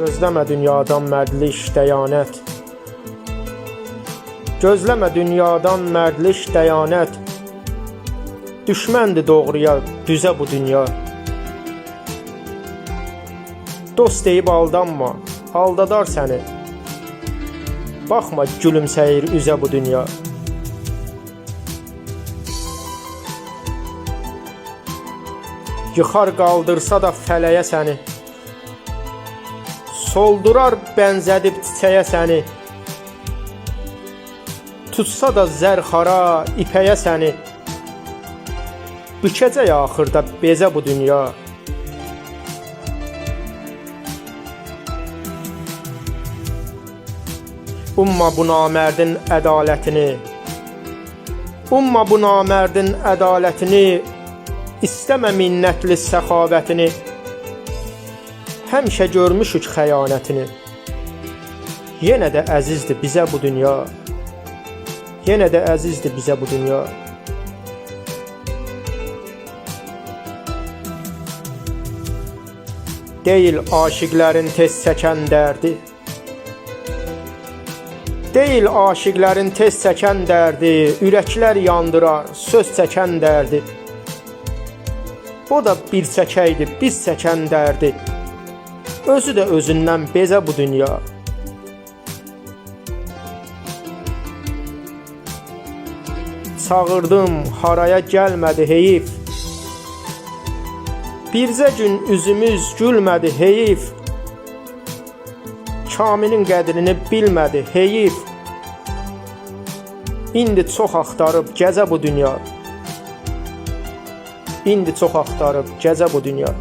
Gözləmə dünyadan mərdlik, dəyanət. Gözləmə dünyadan mərdlik, dəyanət. Düşməndir doğruya, düzə bu dünya. Dost deyib aldanma, aldadar səni. Baxma gülümsəyir üzə bu dünya. Yıxar qaldırsa da fələyə səni. Soldurar bənzədib çiçəyə səni. Tutsa da zərxara, ipəyə səni. Bükəcək axırda bezə bu dünya. Umma bu namərdin ədalətini. Umma bu namərdin ədalətini. İstəmə minnətli səxavətini. Həmişə görmüşük xəyanətini. Yenə də əzizdir bizə bu dünya. Yenə də əzizdir bizə bu dünya. Deyil aşiqlərin tez çəkən dərdi. Deyil aşiqlərin tez çəkən dərdi, ürəklər yandırar, söz çəkən dərdi. O da bir çəkəydi, biz çəkən dərdi. Özü də özündən bezə bu dünya. Çağırdım, haraya gəlmədi heyif. Birzə gün üzümüz gülmədi heyif. Kamilin qədrini bilmədi heyif. İndi çox axtarıb gəzə bu dünya. İndi çox axtarıb gəzə bu dünya.